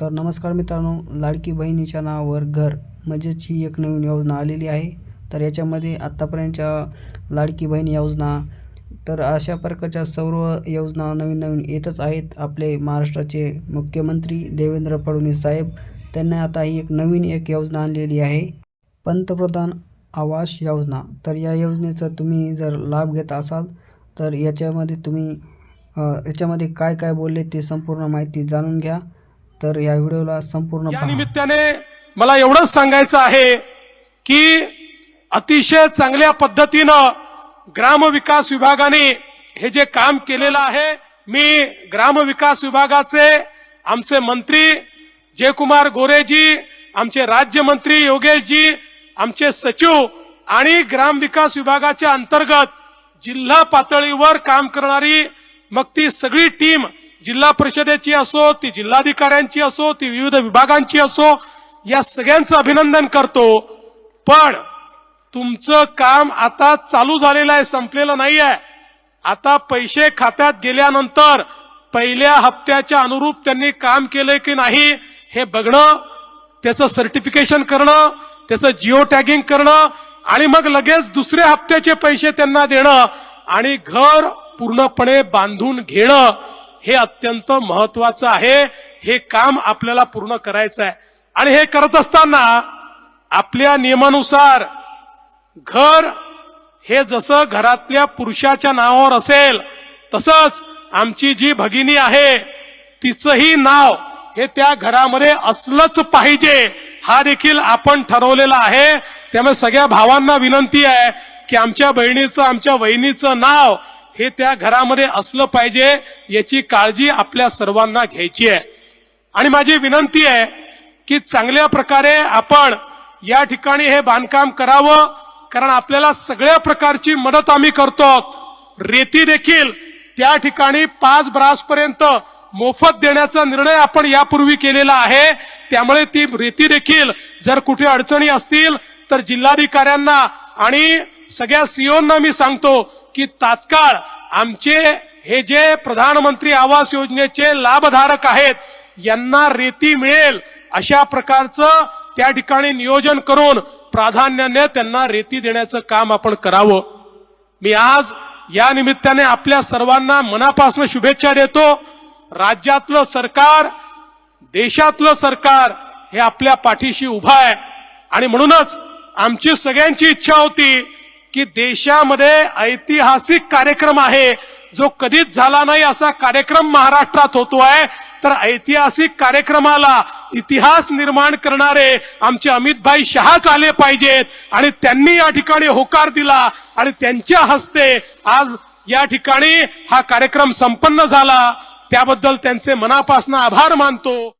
तर नमस्कार मित्रांनो लाडकी बहिणीच्या नावावर घर म्हणजेच ही एक नवीन योजना आलेली आहे. तर याच्यामध्ये आत्तापर्यंतच्या लाडकी बहीण योजना तर अशा प्रकारच्या सर्व योजना नवीन नवीन येतच आहेत. आपले महाराष्ट्राचे मुख्यमंत्री देवेंद्र फडणवीस साहेब त्यांनी आता ही एक नवीन एक योजना आणलेली आहे. पंतप्रधान आवास योजना. तर या योजनेचा तुम्ही जर लाभ घेत असाल तर याच्यामध्ये तुम्ही याच्यामध्ये काय काय बोलले ते संपूर्ण माहिती जाणून घ्या. तर या व्हिडिओला संपूर्ण या निमित्ताने मला एवढंच सांगायचं आहे की अतिशय चांगल्या पद्धतीनं ग्रामविकास विभागाने हे जे काम केलेलं आहे मी ग्रामविकास विभागाचे आमचे मंत्री जयकुमार गोरेजी आमचे राज्यमंत्री योगेशजी आमचे सचिव आणि ग्रामविकास विभागाच्या अंतर्गत जिल्हा पातळीवर काम करणारी मग ती सगळी टीम जिल्हा परिषदेची असो ती जिल्हाधिकाऱ्यांची असो ती विविध विभागांची असो या सगळ्यांचं अभिनंदन करतो. पण तुमचं काम आता चालू झालेलं आहे संपलेलं नाही आहे. आता पैसे खात्यात गेल्यानंतर पहिल्या हप्त्याच्या अनुरूप त्यांनी काम केलंय की नाही हे बघणं त्याचं सर्टिफिकेशन करणं त्याचं जिओ टॅगिंग करणं आणि मग लगेच दुसऱ्या हप्त्याचे पैसे त्यांना देणं आणि घर पूर्णपणे बांधून घेणं. हे अत्यंत महत्वाचं आहे. हे काम आपल्याला पूर्ण करायचं आहे. आणि हे करत असताना आपल्या नियमानुसार घर हे जसं घरातल्या पुरुषाच्या नावावर असेल तसंच आमची जी भगिनी आहे तिचंही नाव हे त्या घरामध्ये असलंच पाहिजे. हा देखील आपण ठरवलेला आहे. त्यामुळे सगळ्या भावांना विनंती आहे की आमच्या बहिणीचं आमच्या वहिनीचं नाव हे त्या घरामध्ये असलं पाहिजे याची काळजी आपल्या सर्वांना घ्यायची आहे. आणि माझी विनंती आहे की चांगल्या प्रकारे आपण या ठिकाणी हे बांधकाम करावं कारण आपल्याला सगळ्या प्रकारची मदत आम्ही करतो. रेती देखील त्या ठिकाणी पाच ब्रास पर्यंत मोफत देण्याचा निर्णय आपण यापूर्वी केलेला आहे. त्यामुळे ती रेती देखील जर कुठे अडचणी असतील तर जिल्हाधिकाऱ्यांना आणि सगळ्या सीओना मी सांगतो की तात्काळ आमचे हे जे प्रधानमंत्री आवास योजनेचे लाभधारक आहेत यांना रेती मिळेल अशा प्रकारचं त्या ठिकाणी नियोजन करून प्राधान्याने त्यांना रेती देण्याचं काम आपण करावं. मी आज या निमित्ताने आपल्या सर्वांना मनापासून शुभेच्छा देतो. राज्यातलं सरकार देशातलं सरकार हे आपल्या पाठीशी उभं आहे. आणि म्हणूनच आमची सगळ्यांची इच्छा होती की देशामध्ये ऐतिहासिक कार्यक्रम आहे. जो कधीच झाला नाही असा कार्यक्रम महाराष्ट्रात होतो आहे. तर ऐतिहासिक कार्यक्रमाला इतिहास निर्माण करणारे आमचे अमितभाई शहाच आले पाहिजेत आणि त्यांनी या ठिकाणी होकार दिला आणि त्यांच्या हस्ते आज या ठिकाणी हा कार्यक्रम संपन्न झाला. त्याबद्दल त्यांचे मनापासून आभार मानतो.